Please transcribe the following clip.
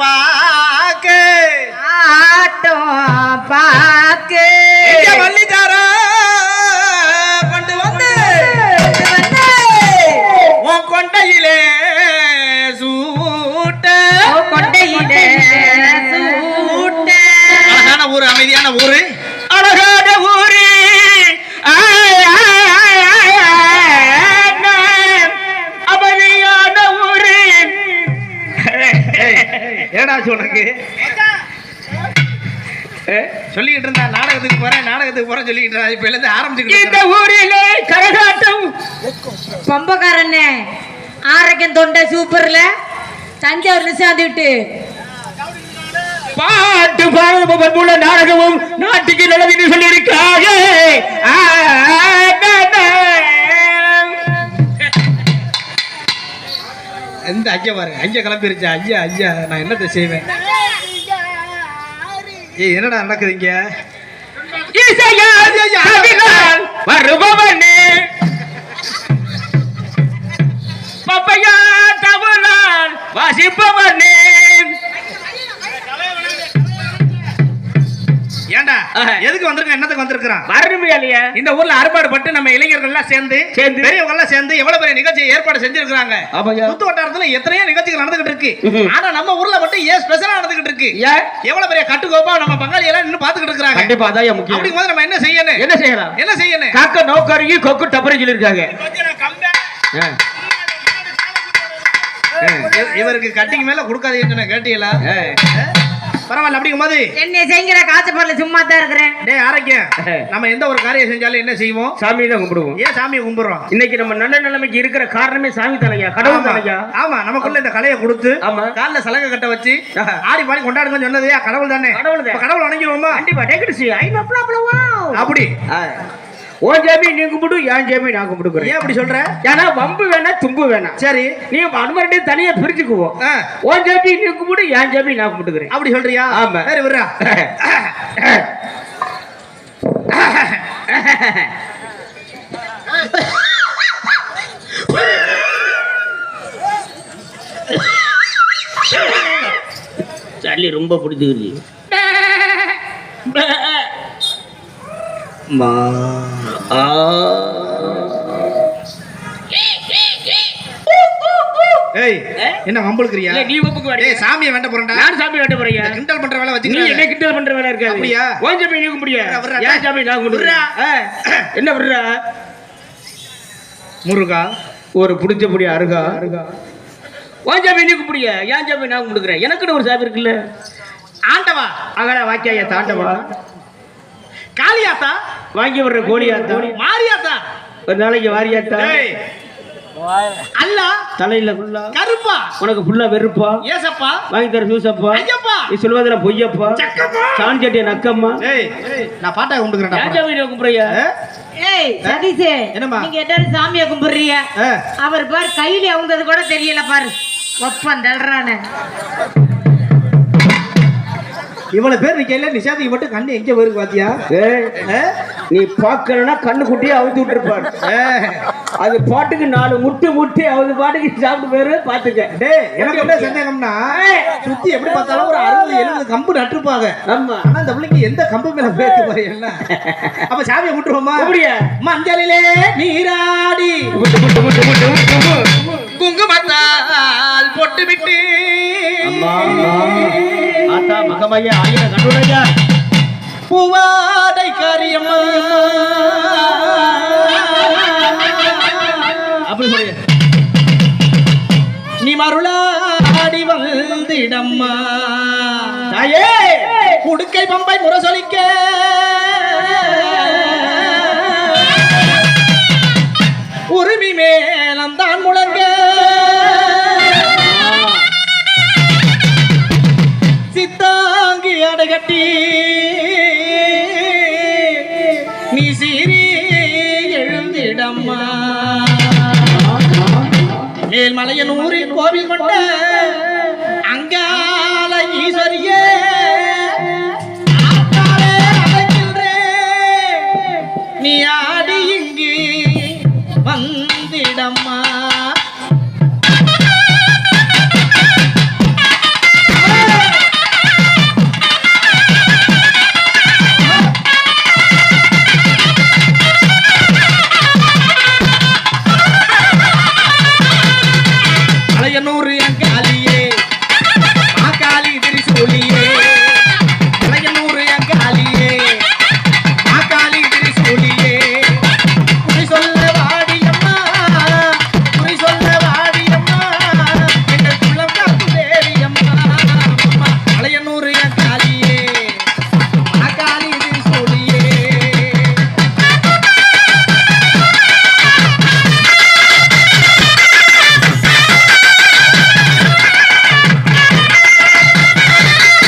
পা ஏ, சொல்லிக்கிட்டு இருந்தா நாடகத்துக்கு போறேன் நாடகத்துக்கு போறேன் சொல்லிக்கிட்டு இருந்தா இப்ப இருந்து ஆரம்பிச்சுக்கிட்டு இந்த ஊரிலே கரகாட்டம். பம்பக்காரண்ணே ஆரோக்கியம் தொண்டை சூப்பர்ல. தஞ்சாவூர்ல சேர்ந்துட்டு பாட்டு பாடுபவர் மூல நாடகமும் நாட்டுக்கு நல்லதுன்னு சொல்லியிருக்காங்க எந்த ஐயா பாரு ஐயா கிளம்பிருச்சா. ஐயா ஐயா நான் என்னத்தை செய்வேன்? ஏய் என்னடா நடக்குதுங்க வருபவனே. பப்பையா தவளால் வாசிப்பவனே. எதுக்கு வந்திருக்கான்? என்னத்துக்கு வந்திருக்கிறான்? வரணுமே இல்லையா இந்த ஊர்ல அறுபாடு பட்டு நம்ம இளைஞர்கள் எல்லாம் சேர்ந்து சேர்ந்து. பெரியவங்க எல்லாம் சேர்ந்து எவ்வளவு பெரிய நிகழ்ச்சி ஏற்பாடு செஞ்சிருக்காங்க. சுத்து வட்டாரத்துல எத்தனையோ நிகழ்ச்சிகள் நடந்துகிட்டு இருக்கு. ஆனா நம்ம ஊர்ல மட்டும் ஏன் ஸ்பெஷலா நடந்துகிட்டு இருக்கு? எவ்வளவு பெரிய கட்டுக்கோப்பா நம்ம பங்காளி எல்லாம் நின்னு பாத்துக்கிட்டு இருக்காங்க கண்டிப்பா அதான் முக்கியம். அப்படிங்கும்போது நம்ம என்ன செய்யணும்? என்ன செய்யலாம் என்ன செய்யணும்? காக்க நோக்கருகி கொக்கு டப்பரை சொல்லியிருக்காங்க இவருக்கு கட்டிங் மேல கொடுக்காதீங்கன்னு கேட்டீங்களா? பரவாயில்ல அப்படிங்கும்போது என்ன செய்கிற காய்ச்ச பொருள் சும்மா தான் இருக்கிறேன். டேய் ஆரோக்கியம் நம்ம எந்த ஒரு காரியம் செஞ்சாலும் என்ன செய்வோம்? சாமி தான் கும்பிடுவோம். ஏன் சாமியை கும்பிடுறோம்? இன்னைக்கு நம்ம நல்ல நிலைமைக்கு இருக்கிற காரணமே சாமி தலையா? கடவுள். தலையா? ஆமா நமக்குள்ள இந்த கலையை கொடுத்து ஆமா. கால்ல சலங்கை கட்ட வச்சு. ஆடி பாடி கொண்டாடுங்கன்னு சொன்னது கடவுள் தானே? கடவுள் கடவுள் வணங்கிடுவோமா? கண்டிப்பா. டேக்கடிச்சு ஐ அப்படி. ஓ ஜாமி நீ கும்பிடு ஏன் ஜாமி நான் கும்பிடுக்கிறேன் ஏன் அப்படி சொல்ற? ஏன்னா வம்பு வேணா தும்பு வேணாம் சரி. நீ அனுமரண்டையும் தனியா பிரிச்சுக்குவோம். ஆ, ஓ ஜாமி நீ கும்பிடு ஏன் ஜாமி நான் கும்பிடுக்கிறேன் அப்படி சொல்றியா? ஆமா. சரி விடுறா. சளி ரொம்ப பிடிச்சிருக்கு ஏய் என்ன வம்புழுக்கிறியா? இல்ல, நீ? ஏய் சாமியை வேண்ட போறேன்டா. நான் சாமி வெட்ட போறீங்க கிண்டல் பண்ற வேலை நீ வச்சுக்கிறேன் என்ன கிண்டல் பண்ற வேலை இருக்காது. அப்படியா? ஓ ஜாமி நீ கும்பிடியா விட்றா, விட்றா. ஏன் ஜாமி நான் கும்பிடுறேன். என்ன விடுறா? முருகா ஒரு புடிச்சபடி அருகா அருகா. ஓ ஜாமி நீ கும்பிடியா ஏன் ஜாமி நான் கும்பிடுக்கிறேன் எனக்குன்னு ஒரு சாமி இருக்குல்ல. ஆண்டவா. அகடா வாக்கியா தாண்டவா? காளியாத்தா? வாங்கி வர்ற கோழியாத்தா? மாரியாத்தா? ஒரு நாளைக்கு வாரியாத்தா? அல்லா தலையில ஃபுல்லா கருப்பா? உனக்கு ஃபுல்லா வெறுப்பா? ஏசப்பா? வாங்கி தர சூசப்பா ஐயப்பா? நீ சொல்வதில் பொய்யப்பா? சக்கம்மா? சாஞ்சட்டிய நக்கம்மா? நான் பாட்டா ஜாமி நீ கும்பிடுறியா ஏய் சதீஷே என்னம்மா? நீங்க எல்லாரும் சாமியை கும்பிடுறீங்க. அவர் பாரு கையில அவங்கது கூட தெரியல பாரு. ஒப்பன் தள்ளுறானே இவ்வளவு பேர் நிக்கல நிஷாந்திக்கு மட்டும் கண்ணு எங்க போயிருக்கு பாத்தியா? நீ பார்க்கலன்னா கண்ணு குட்டியே அவுத்து விட்டுருப்பாரு. அது பாட்டுக்கு நாலு முட்டு முட்டி அது பாட்டுக்கு சாப்பிட்டு போயிரு பாத்துக்க. டேய் எனக்கு என்ன சந்தேகம்னா சுத்தி எப்படி பார்த்தாலும் ஒரு அறுபது எழுபது கம்பு நட்டுருப்பாங்க. ஆமா. ஆனா இந்த பிள்ளைக்கு எந்த கம்பு மேல பேருக்கு பாரு என்ன? அப்ப சாமியை விட்டுருவோமா அப்படியா? மஞ்சளிலே நீராடி. குங்குமத்தால் பொட்டு விட்டு. ஆத்தா மகமையா ஆயிரம் கண்டுடையா பூவாடை காரியம்மா. அப்படி சொல்லு நீ மருளாடி வந்திடம்மா. தாயே குடுக்கை பம்பை முரசொலிக்க என் ஊரில் கோவில் கொண்ட அங்கால ஈஸ்வரியே. நீ ஆடி இங்கு வந்திடம்மா.